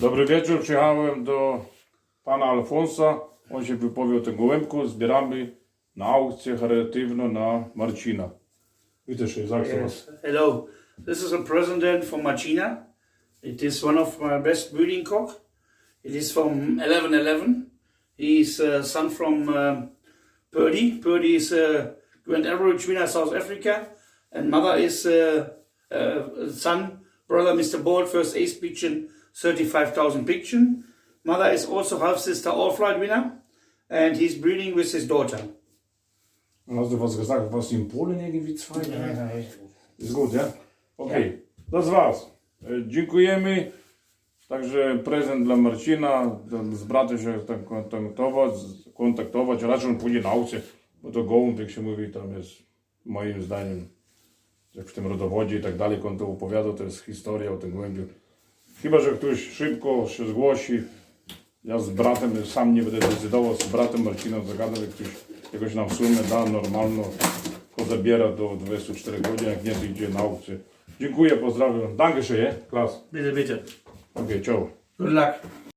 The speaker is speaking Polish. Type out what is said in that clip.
Dobry wieczór, przyjechałem do pana Alfonsa. On się wypowie o tym gołębku. Zbieramy na aukcję charytatywną na Marcina. Witaj się, zawsze was. Hello. This is a present for Marcina. It is one of my best breeding cock. It is from 1111. He's a son from um, Purdy. Purdy is a Grand Average winner South Africa. And mother is uh, uh, son, brother Mr. Bald, first ace pigeon, 35,000 pigeon. Mother is also half sister all flight winner. And he's breeding with his daughter. Hast du was gesagt, was im Polen irgendwie zwei? Ist gut, ja? Okej, das war's. E, Dziękujemy. Także prezent dla Marcina. Tam Z bratem się tak kontaktować, kontaktować. Raczej on pójdzie na aukcję, bo to gołąb, jak się mówi, tam jest moim zdaniem, jak w tym rodowodzie i tak dalej, jak on to opowiadał, to jest historia o tym gołębiu. Chyba, że ktoś szybko się zgłosi. Ja z bratem sam nie będę decydował, z bratem Marcinem zagadam, jak ktoś jakoś nam sumę da normalną, to zabiera do 24 godzin, jak nie, to idzie na aukcję. Dziękuję, pozdrawiam. Danke schön? Klas. Bitte, bitte. Okej, ciao. Good luck.